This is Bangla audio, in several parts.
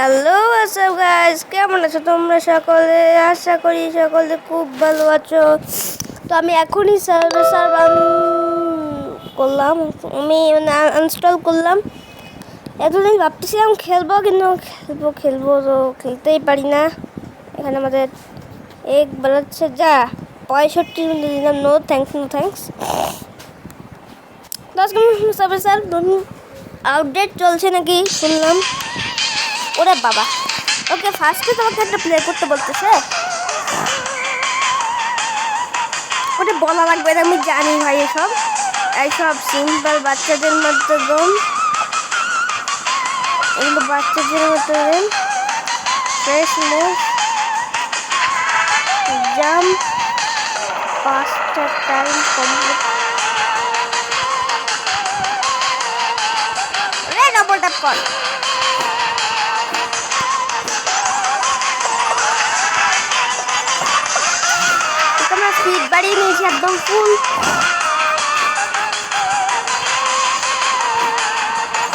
হ্যালো হোয়াটসঅ্যাপ গাইজ কেমন আছো তোমরা সকলে? আশা করি সকলে খুব ভালো আছো। তো আমি এখনই সার্ভার সার্ভার করলাম। আমি মানে আনস্টল করলাম। এতদিন ভাবতেছিলাম খেলব, কিন্তু খেলব খেলব তো খেলতেই পারি না। এখানে আমাদের এক বেরোচ্ছে যা, পঁয়ষট্টি মিনিট দিলাম। নো থ্যাংকস নো থ্যাংকস দশ মিনিট সার্ভার স্যার আপডেট চলছে নাকি শুনলাম। ওরে বাবা। ওকে ফার্স্টে তোমাকে একটা প্লে করতে বলতেছে? ওটা বলা লাগবে আমি জানি ভাই এসব। এইসব সিম্পল বাচ্চাদের মধ্যে গম এগুলো বাচ্চাদের মতো গেম ফ্রেশ মুভ জাম্প পাঁচটা টাইম কমপ্লিট ডবল ট্যাপ কর তোমরা স্পিড বাড়িয়ে নিয়েছি একদম ফুল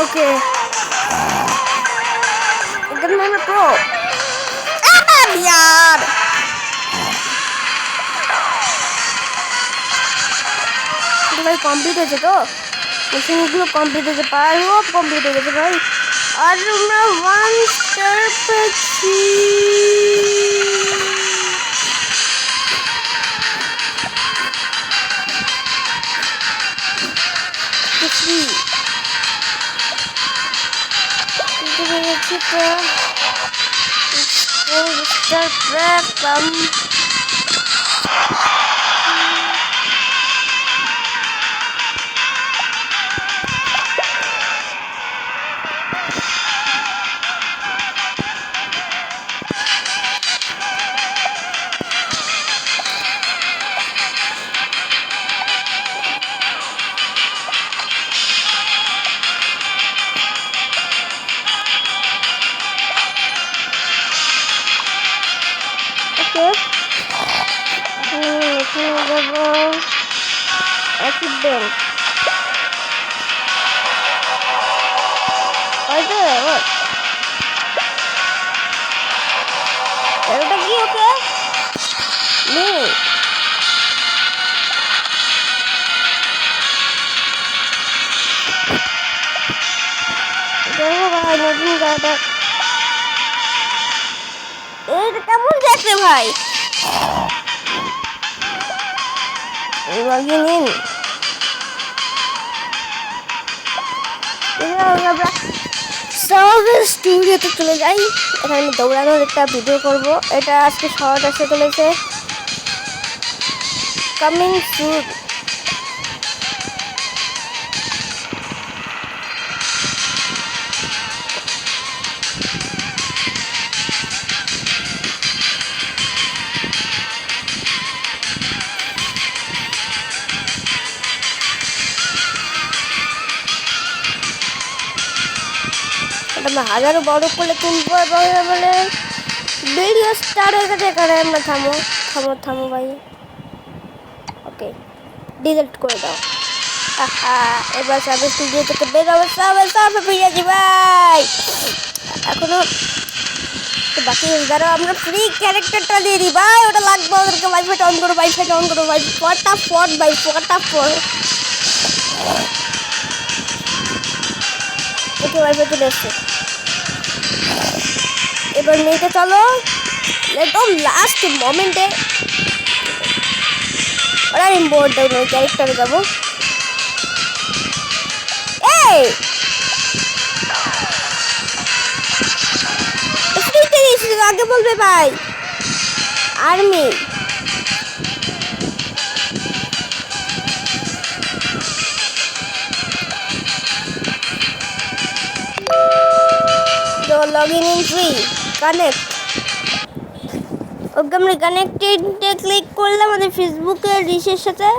ওকে একদম আমরা প্রো यार ভাই কমপ্লিট হয়েছে তো মেশিনগুলো কমপ্লিট হয়েছে পারও কমপ্লিট হয়ে গেছে ভাই আর আমরা ওয়ান স্টার পেয়েছি পেয়েছি তো স্টার প্রাপ্তম ওকে অ্যাসিড ব্যাংক হয়তো ওটা কি ওকে নেই দেখো ভাই নতুন গাড়িটা এটা কেমন দেখতে ভাই লাগিয়ে নিন আমরা চলে যাই। এখানে দৌড়ানোর একটা ভিডিও করব। এটা আজকে শর্ট আসতে চলেছে। কামিং সুন এটা বড় করলে তুলবো এবং মানে ভিডিও স্টার্ট হয়ে গেছে, এখানে আমরা থামো থামো থামো ভাই। ওকে ডিলিট করে দাও। এবার সাবে স্টুডিও থেকে বের হবে সাবে সাবে ফিরেছি ভাই। এখনও বাকি ধরো আমরা ফ্রি ক্যারেক্টারটা দিয়ে দিই। ভাই, ওটা লাগবে ওদেরকে ওয়াইফাইটা অন করো ওয়াইফাইটা অন করো, ভাই ফটা ফট ভাই ফটা ফট ওকে ওয়াইফাই চলে এসছে। এবার মেয়েকে চলো। একদম লাস্ট মোমেন্টে ওরা আমি বোর্ড ওই ক্যারেক্টারে যাব এই! আগে বলবে ভাই। Army log in in free connect okay আমরা কানেক্টেডে ক্লিক করলাম আমাদের ফেসবুকের রিসের সাথে।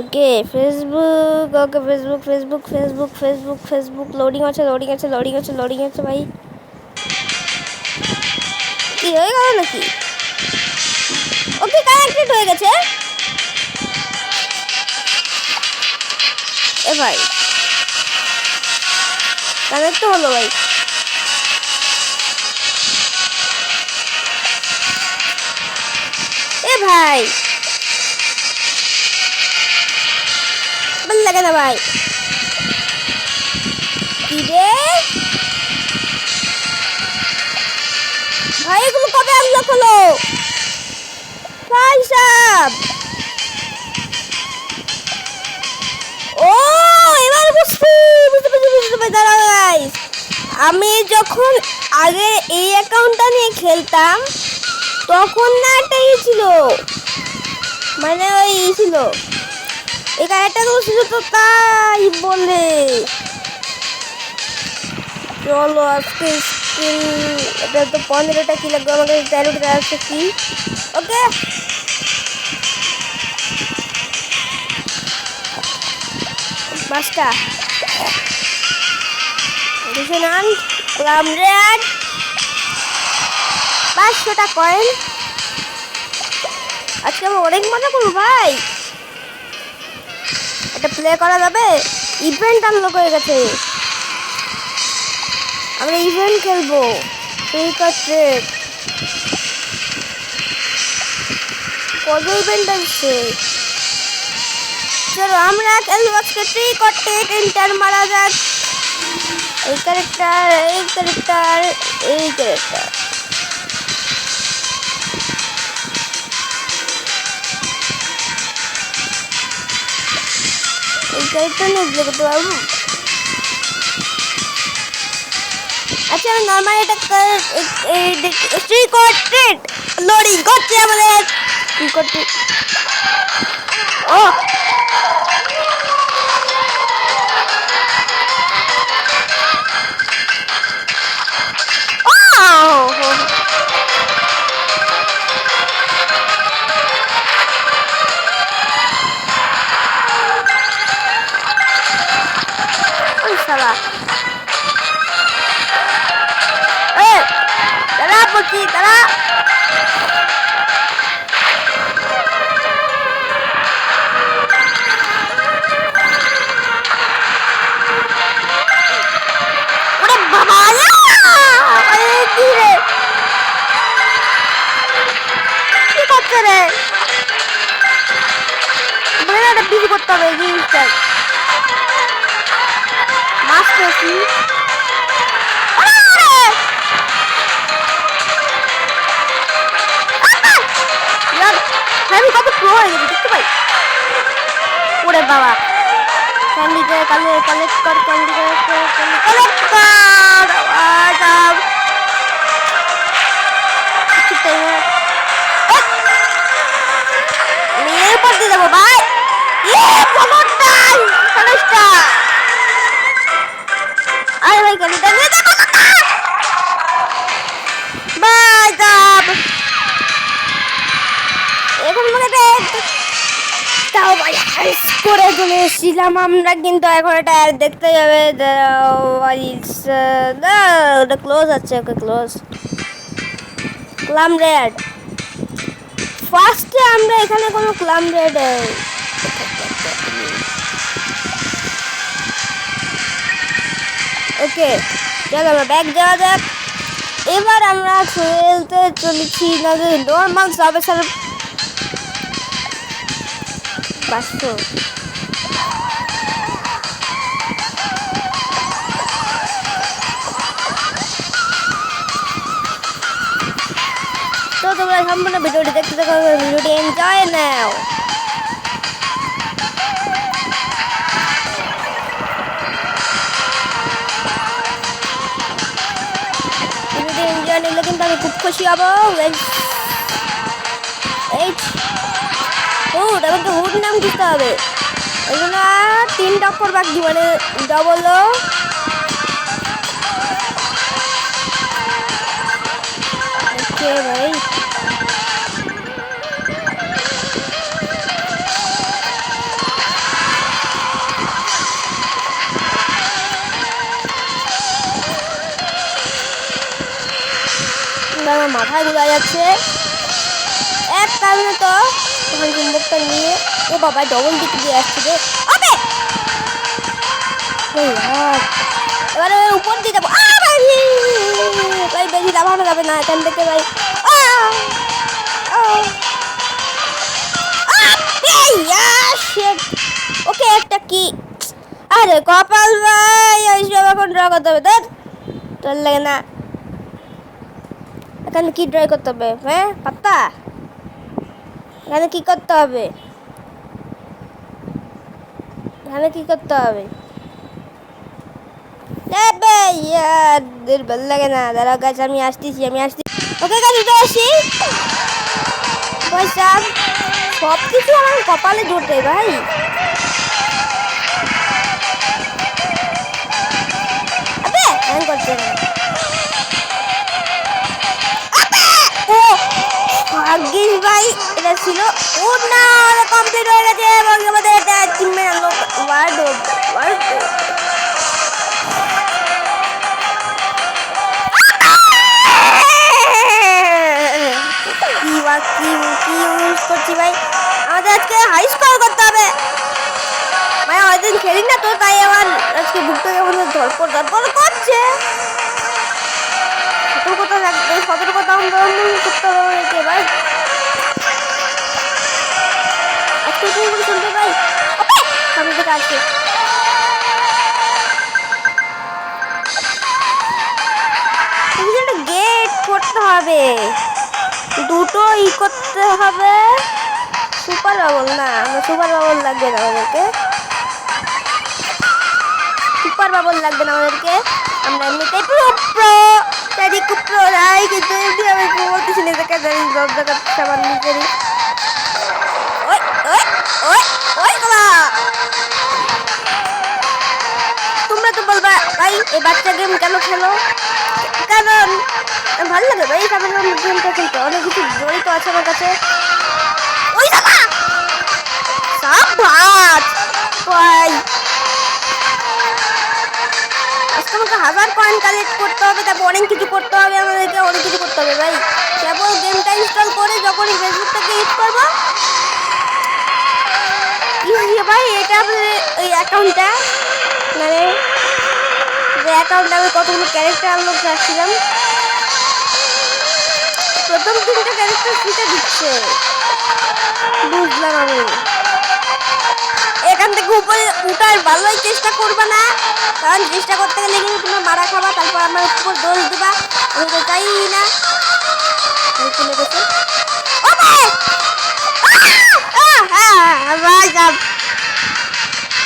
Okay Facebook okay Facebook Facebook Facebook Facebook Facebook loading আছে লোডিং আছে লোডিং আছে লোডিং আছে ভাই। কি, হয়ে গেল নাকি? ওকে কানেক্টেড হয়ে গেছে। এ ভাই কানেক্ট হলো ভাই। ভাই। ভালো লাগে না ভাই। কি রে? ভাই, এগুলো কবে আনলক হলো? ভাই সাহেব। আমি যখন আগে এই অ্যাকাউন্টটা নিয়ে খেলতাম তখন না একটা ই ছিল। মানে ওই ছিল। এই ক্যারেক্টারগুলো ছিল তো তাই বলে। চলো আজকে স্কিল, এটা তো পনেরোটা কি লাগবে আমাকে তেরোটা আছে কি? ওকে। পাঁচটা। রিসোনান ক্লামরেড পাঁচশোটা কয়েন আজকে আমি অনেক মজা করব ভাই। এটা প্লে করা যাবে। ইভেন্ট আনলক হয়ে গেছে। আমরা ইভেন্ট খেলব। আছে কত ইভেন্ট আসছে চলো, আমরা খেলব আজকে ট্রিক অর মারা যাক। এই ক্যারেক্টার এই ক্যারেক্টার এই ক্যারেক্টার ক্যারেক্টার নিয়ে প্লে করতে পারব আচ্ছা আমি নর্মাল এটা ট্রিক অর ট্রিট লোডিং করছে আমাদের অর ট্রিট ও! Oh! কালে কালেক্ট কর ক্যান্ডি কালেক্ট কর ক্যান্ডি কালেক্ট কর আদাম দিয়ে দেবো ভাই ইয়ে আরে ভাই করে চলে এসেছিলাম আমরা কিন্তু এখন এটা দেখতে যাবে। ওটা ক্লোজ আছে, ওকে ক্লোজ ক্লাম রেড ফার্স্টে আমরা এখানে কোনো ক্লাম রেড ওকে চলো আমরা ব্যাগ যাওয়া যাক। এবার আমরা খেলতে চলেছি না নর্মাল সার্ভিসের পাঁচশো। তো তোমরা সম্পূর্ণ ভিডিওটি দেখতে থাকো ভিডিওটি এনজয় নাও। ভিডিওটি এনজয় নিলে কিন্তু আমি খুব খুশি হব এই হুড আমাকে হুড নাম দিতে হবে। জন্য তিন টক্কর বাকি মানে ডবল মাথায়গুলা যাচ্ছে। এক কারণে তো তখন চুম্বকটা নিয়ে ও বাবা ডবল দিক দিয়ে আসছে রে। আবে। এবারে উপর দিয়ে যাব। ভাই! বেশি দাবানো যাবে না এখান থেকে ভাই। ওকে একটা কি? আরে কপাল ভাই ওইসব এখন ড্র করতে হবে। ধর। তোর লাগে না। এখানে কি ড্রয় করতে হবে? হ্যাঁ পাত্তা এখানে কি করতে হবে? এখানে কি করতে হবে? ভালো লাগে না। দাঁড়াও গাছ আমি আসতেছি, আমি আসছি ওকে গাছ উঠে আসি। পয়সা সব কিছু আমার কপালে জোটে ভাই। করছে ভাই। এটা ছিল ও না কমপ্লিট হয়ে গেছে, এবং আমাদের একটা অ্যাচিভমেন্ট আনলো ওয়ার্ড ওয়ার্ড কি বা, কি কি ইউজ করছি ভাই? আমাদের আজকে হাই স্কোর করতে হবে। ভাই, অনেকদিন খেলি না তো, তাই আমার আজকে বুকটা কেমন ধরপর ধরপর করছে। সতর্কতা রাখবে সতর্কতা অবলম্বন করতে হবে ভাই। গেট করতে হবে দুটো ই করতে হবে। সুপার বাবল না আমরা সুপার বাবল লাগবে না আমাদেরকে। সুপার বাবল লাগবে না আমাদেরকে। আমরা এমনিতেই প্রো প্রো চারি খুব প্রো রাই কিন্তু আমি বলতেছি না দেখে জানি সব জায়গা সামান নিজেরই। ওই ওই বাবা তোমরা তো বলবা, ভাই এই বাচ্চা গেম কেন খেলো? কারণ, ভালো লাগে ভাই তারপরে গেমটা খেলতে। অনেক কিছু জড়িত আছে আমার কাছে। ওই দাদা সব ভাত ভাই আজকে হাজার কয়েন কালেক্ট করতে হবে, তারপর অনেক কিছু করতে হবে আমাদেরকে, অনেক কিছু করতে হবে ভাই। তারপর গেমটা ইনস্টল করে যখনই ফেসবুকটাকে ইউজ করব ভাই, এটা ওই অ্যাকাউন্টটা মানে যে অ্যাকাউন্টে আমি কতগুলো ক্যারেক্টার আনলক রাখছিলাম প্রথম তিনটা ক্যারেক্টার ফ্রিতে দিচ্ছে। বুঝলাম আমি। এখান থেকে উপরে উঠার ভালোই চেষ্টা করবে না। কারণ চেষ্টা করতে গেলে কিন্তু তুমি মারা খাবা, তারপর আমার উপর দোষ দিবা। আমি তো চাই না। চলে গেছে। ভাই!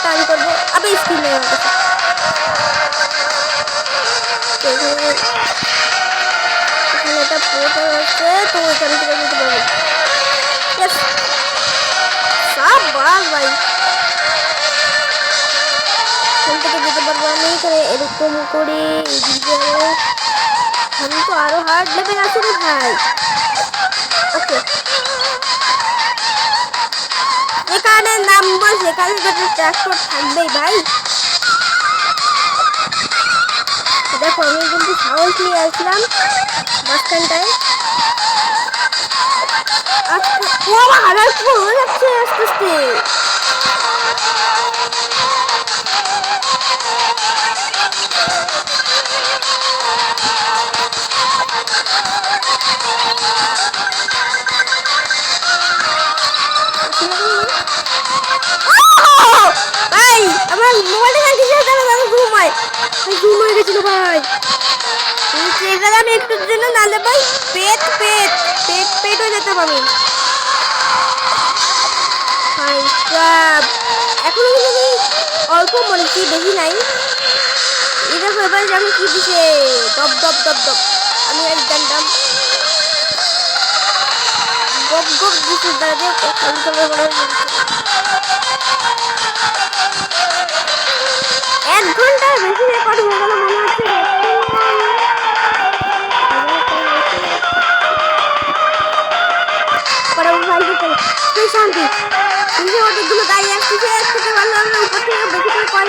ইটবোর্ডটা অন করব আবার স্ক্রিনে এখানে একটা পোর্টাল আছে, তো ওইখান থেকে যেতে পারব! সব ভাই। এখান থেকে যেতে পারব আমি। এখানে এরকম করে আমি তো আরও হার্ড লেভেল আছে রে ভাই। ওকে যেখানে নামবো সেখানে যদি ট্রাক্টর থাকবেই ভাই। দেখো, আমি কিন্তু সাউন্ড নিয়ে আসলাম বাস স্ট্যান্ডটায় আস্তে ও আমার ভাই আমার মোবাইলটা কাছে শেষ করে দাদা ঘুমায় ভাই ঘুম হয়ে গেছিল ভাই। চেয়ে আমি একটু জন্য নালে ভাই। পেট পেট পেট পেট হয়ে যেতে পারি। ভাই সাব এখনও আমি অল্প মরেছি বেশি নাই। দেখো, এবার আমি কি দিছে? দপ দপ দপ দপ। আমি এক জানতাম। গপ গপ দিছে দাদা আমি এক ঘণ্টার বেশি রেকর্ড হয়ে গেল মনে হচ্ছে। তুই শান্তি, তুমি অনেকগুলো গাড়ি আসতেছে একসাথে ভালো আমরা উপর থেকে বেশি করে কয়েন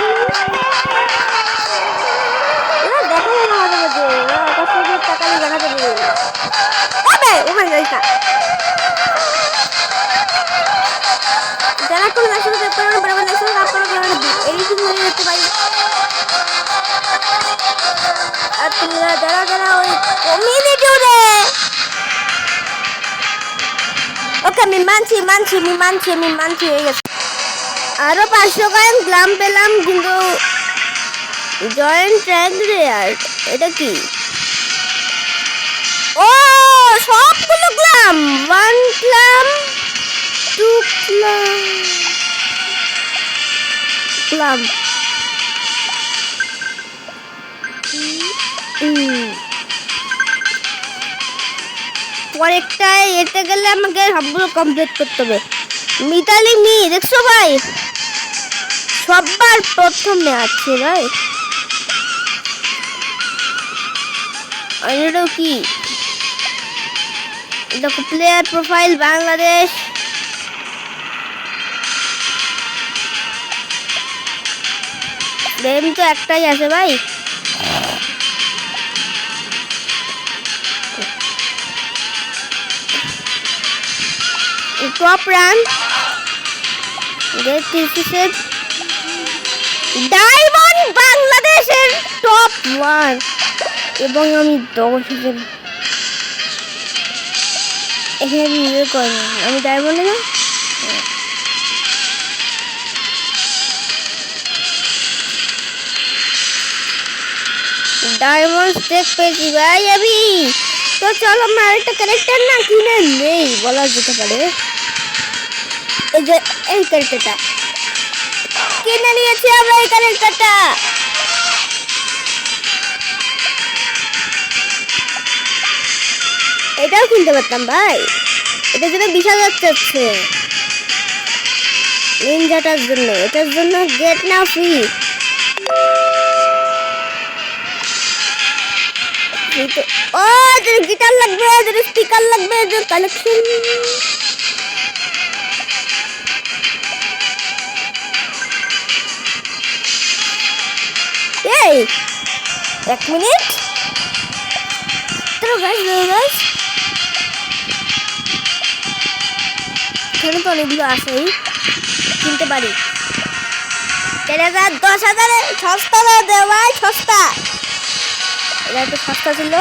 দেখা যায় না টাকা নিয়ে দেখাতে পারি। ওবে ওবে যাই Ganar con la suerte, pero para ganar solo va por ganar el último de este país. আপনারা যারা যারা ওই কমিয়ে জুড়ে ওকে আমি মানছি মানছি আমি মানছি আমি মানছি হয়ে গেছে আরও পাঁচশো কয়েন গ্লাম পেলাম কিন্তু জয়েন্ট ট্র্যাক রে আর এটা কি? ও! টু গ্লাম গ্লাম পরেরটায় এতে গেলে আমাকে সবগুলো কমপ্লিট করতে হবে। মিতালি মি, দেখছ ভাই? সবার প্রথমে আছে ভাই কি? দেখো প্লেয়ার প্রোফাইল বাংলাদেশ। প্রেম তো একটাই আছে ভাই। টপ রান ডায়মন্ড বাংলাদেশের টপ ওয়ান এবং আমি দশ হাজার। এখানে ইয়ে করে। আমি ডায়মন্ডে না ডায়মন্ড স্টেক পেয়েছি ভাই আমি। তো চলো, আমার আরেকটা ক্যারেক্টার না কিনে নেই, বলা যেতে পারে। এই যে, এই ক্যারেক্টারটা কিনে নিয়েছি আমরা এই ক্যারেক্টারটা এটাও কিনতে পারতাম ভাই। এটার জন্য বিশ হাজার চাচ্ছে নিনজাটার জন্য, এটার জন্য গেট না ফ্রি ও তোর গিটার লাগবে তোর স্পিকার লাগবে তোর কালেকশন এই, এক মিনিট। তোর গাছ গাছ এখানে তো অনেকগুলো আসেই কিনতে পারি। চার হাজার দশ হাজারে, সস্তা দাও দেওয়াই সস্তা। এটা একটু সস্তা ছিল।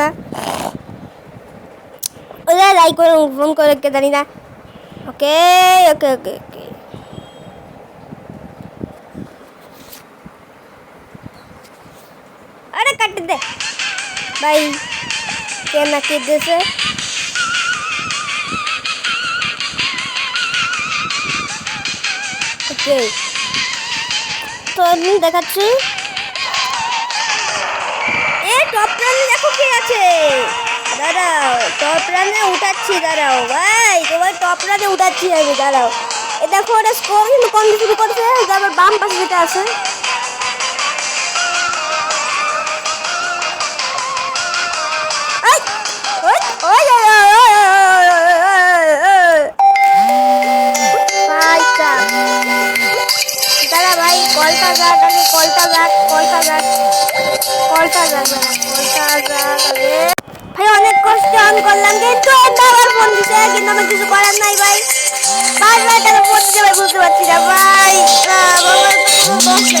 না? ওরা লাইক করে ফোন করে কে জানি না। ওকে ওকে ওকে ওকে। আরে, কাট দে। ভাই, কে না কে দিয়েছে? ওকে। তো আমি দেখাচ্ছি। প্রাণে দেখো কে আছে দাঁড়াও টপ রানে উঠাচ্ছি দাঁড়াও ভাই তোমার টপ রানে উঠাচ্ছি আমি দাঁড়াও এ দেখো ওটা স্কোর কিন্তু কম শুরু করছে তারপর বাম পাশে যেটা আছে দাদা ভাই কলটা যাক আমি কলটা যাক কলটা যাক কলটা ভাই, অনেক কষ্ট অন করলাম, কিন্তু আবার ফোন দিছে কিন্তু আমার কিছু করার নাই ভাই। ভাই কেন ফোন দিছে ভাই, বুঝতে পারছি না, ভাই। বাবা ওকে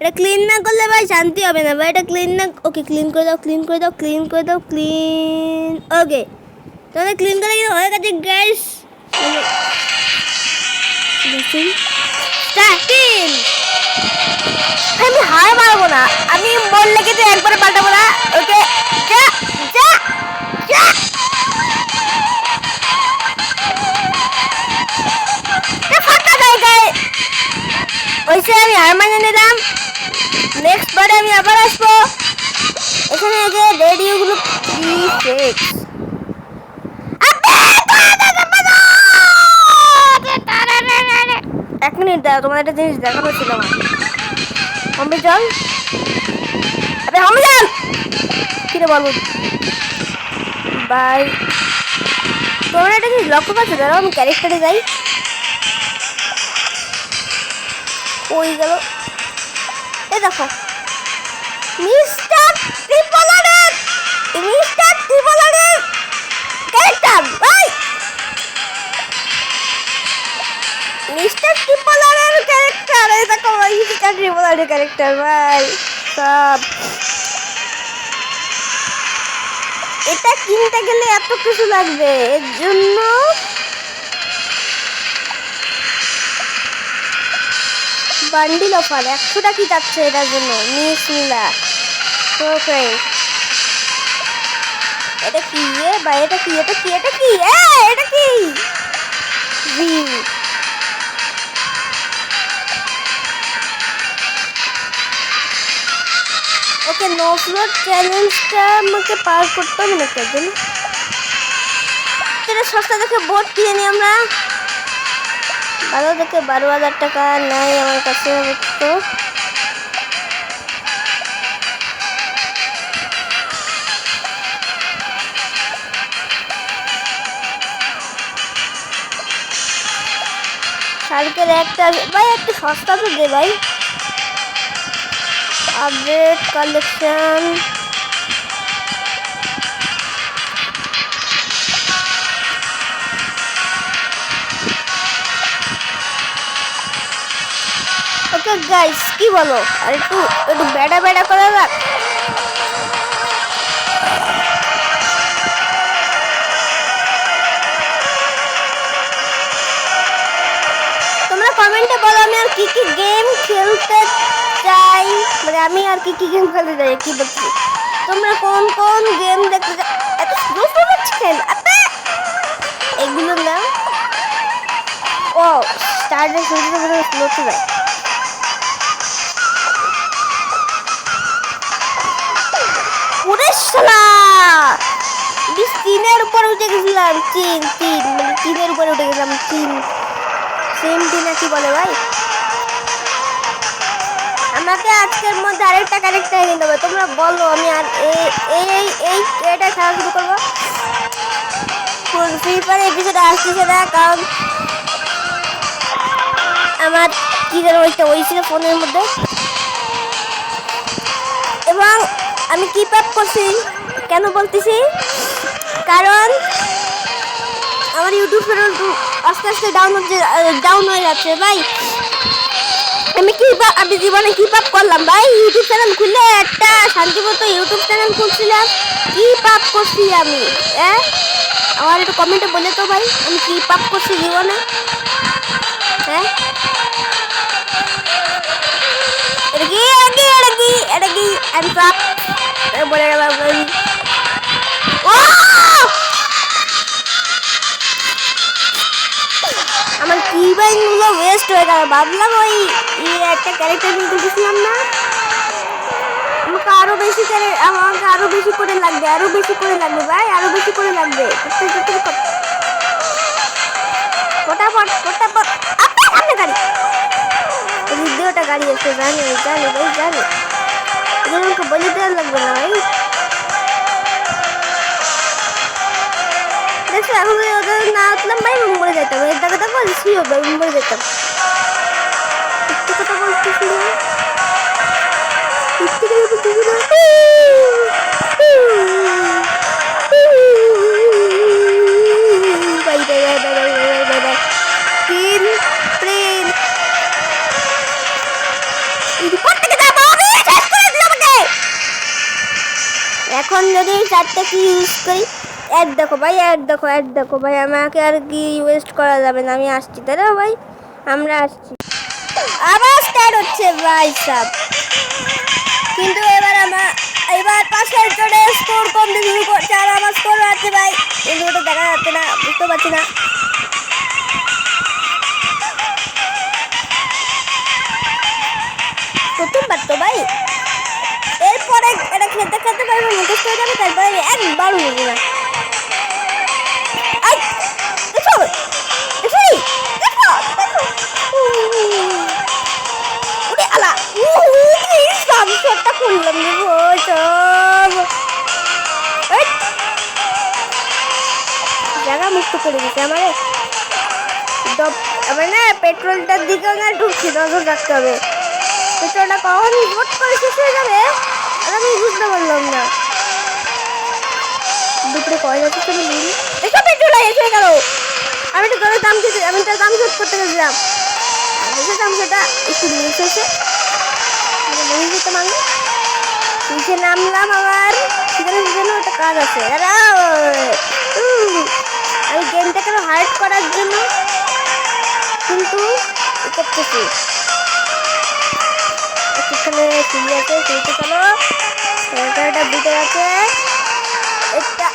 এটা ক্লিন না করলে ভাই শান্তি হবে না ভাই। এটা ক্লিন না ওকে ক্লিন করে দাও ক্লিন করে দাও ক্লিন করে দাও ক্লিন ওকে তাহলে ক্লিন করে কিন্তু হয়ে গেছে গ্যাস আমি হার মারবো না। আমি মন বললে কিন্তু একবারে পাল্টাবো না। ওকে যা যা আমি হার মানে নিলাম। নেক্সট বারে আমি আবার আসব। এখানে যে রেডিওগুলো ফিক্স এক মিনিট দাও তোমার একটা জিনিস দেখানো ছিল আমার। হম্বি চল আরে হম্বি চল কিরে বলব? বাই। তোমরা একটা জিনিস লক্ষ্য করছ? দাঁড়াও, আমি ক্যারেক্টারে যাই। ওই গেল? এ দেখো। মিস্টার ট্রিপলারের মিস্টার ক্যারেক্টার ভাই মিস্টার ক্যারেক্টার এই দেখো ভাই, মিস্টার ক্যারেক্টার ভাই, সব। এটা কিনতে গেলে এত কিছু লাগবে, এর জন্য বান্ডিল অফার একশোটা কি যাচ্ছে এটার জন্য? মিস মিলা। ওকে এটা কি? এ বা এটা কি? এটা কি? এটা কি? এ, এটা কি? ওকে নো ফ্লোর চ্যালেঞ্জটা আমাকে পার করতে হবে না তার জন্য সস্তা দেখে বোট কিনে নিই আমরা। ভালো দেখে বারো হাজার টাকা নেয় আমার কাছে তো শালকের একটা, ভাই, একটু সস্তা তো দে, ভাই। আপডেট কালেকশন ওকে গাইস কি বলো? আর একটু একটু বেড়া বেড়া করা যাক? তোমরা কমেন্টে বলো, আমি আর কি কি গেম খেলতে চাই? মানে আমি আর কি কি গেম খেলতে চাই, কি বলছি? তোমরা কোন কোন গেম দেখতে চাই এত স্লো স্লো হচ্ছে কেন আপে এগুলো না ও স্টার্টের শুরুতে স্লো তো যায় শালা বিশ তিনের উপরে উঠে গেছিলাম, তিন তিন মানে তিনের উপরে উঠে গেছিলাম, তিন। সেম টি নাকি বলে ভাই? আমাকে আজকের মধ্যে আরেকটা ক্যারেক্টার এনে দেবে, তোমরা বলো, আমি আর এই এই এই, এটা খেলা শুরু করব। ফ্রি ফায়ার এপিসোডে আসতেছে না, কারণ আমার কি যেন ওইটা ওই ছিল ফোনের মধ্যে। এবং আমি কিপ আপ করছি। কেন বলতেছি? কারণ আমার ইউটিউব চ্যানেল আস্তে আস্তে ডাউন হচ্ছে ডাউন হয়ে যাচ্ছে, ভাই। আমি কি আমি জীবনে কি পাপ করলাম, ভাই। ইউটিউব চ্যানেল খুলে একটা শান্তিমতো ইউটিউব চ্যানেল খুলছিলাম কি পাপ করছি আমি হ্যাঁ? আমার একটু কমেন্টে বলে তো ভাই, আমি কি পাপ করছি জীবনে হ্যাঁ? এটা কি এটা কি এটা কি এটা কি পাপ বলে গেলাম আমার কি গুলো ওয়েস্ট হয়ে গেল ভাবলাম ওই একটা ক্যারেক্টার নিতে গেছিলাম না আমাকে আরও বেশি করে আমাকে আরও বেশি করে লাগবে আরও বেশি করে লাগবে ভাই আরও বেশি করে লাগবে ফটাফট ফটাফট আপনার সামনে গাড়ি দ্বিতীয়টা গাড়ি আছে জানি জানি ভাই জানি మనం కబడ్డీ వెళ్ళాలి Mesela bu videoda atlam ben mumbara zaten. Ben dakika dakika istiyor ben mumbara zaten. İtti kata bakıyorsun ya. İtti kata bakıyorsun ya. এখন যদি চারটে কি ইউজ করি অ্যাড দেখো ভাই অ্যাড দেখো অ্যাড দেখো ভাই, আমাকে আর কি ওয়েস্ট করা যাবে না, আমি আসছি, তাই ভাই? আমরা আসছি। আবার স্টার্ট হচ্ছে ভাই সাব। কিন্তু এবার আমার, এবার পাশের জনে স্কোর কমতে শুরু করছে, আর আমার স্কোর আছে ভাই। কিন্তু ওটা দেখা যাচ্ছে না, বুঝতে পারছি না। খেলতে মুখস্থ হয়ে যাবে তারপরে একবার উঠবো না। জায়গা মুক্ত করে দিছে আমারে। পেট্রোলটার দিকেও না ঢুকছি নজর রাখতে হবে। পেট্রোলটা কখন বোট করে শেষ হয়ে যাবে। আর আমি বুঝতে পারলাম না। দুপুরে কয় যাচ্ছে তুমি নিবি দেখো পেট্রোল এসে গেল। আমি তো তোর দাম দিতে আমি তো দাম শোধ করতে গেছিলাম। দেখে দাম সেটা একটু নিচে এসে যেতে নিচে নামলাম আবার। সেখানে জন্য একটা কাজ আছে। আমি গেমটাকে হার্ড করার জন্য কিন্তু করতেছি। এখানে সিঁড়ি আছে, সিঁড়িতে চলো। একটা ভিতর আছে। একটা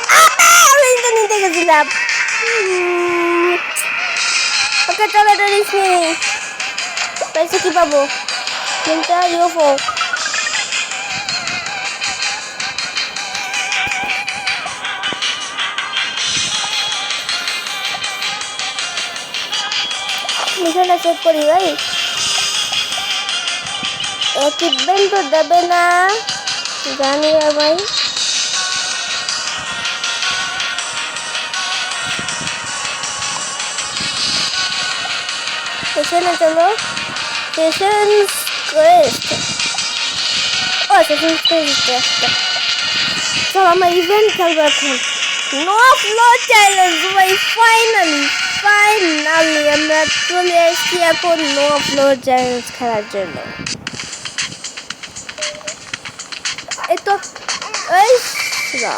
আমি নিতে গেছিলাম। ওকে চলো এটা রিস নেই। পয়সা কি পাবো? তিনটা ইউফো মিশনটা চেক করি ভাই অ্যাচিভমেন্ট তো দেবে না। জানি ভাই। সেশনে চলো। ক্রেস্ট ও একটা চলো, আমরা ইভেন্ট খেলব এখন। ভাই আমরা চলে এসেছি এখন নো ফ্লো চ্যালেঞ্জ খেলার জন্য। এই তো এই যা।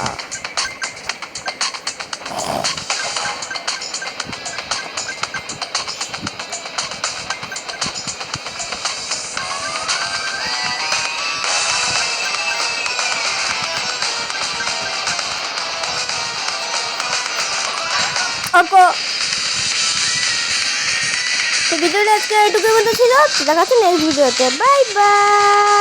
অপো তো ভিডিওটা আজকে এইটুকুর মতো ছিল দেখা হচ্ছে নেক্সট ভিডিওতে বাই বাই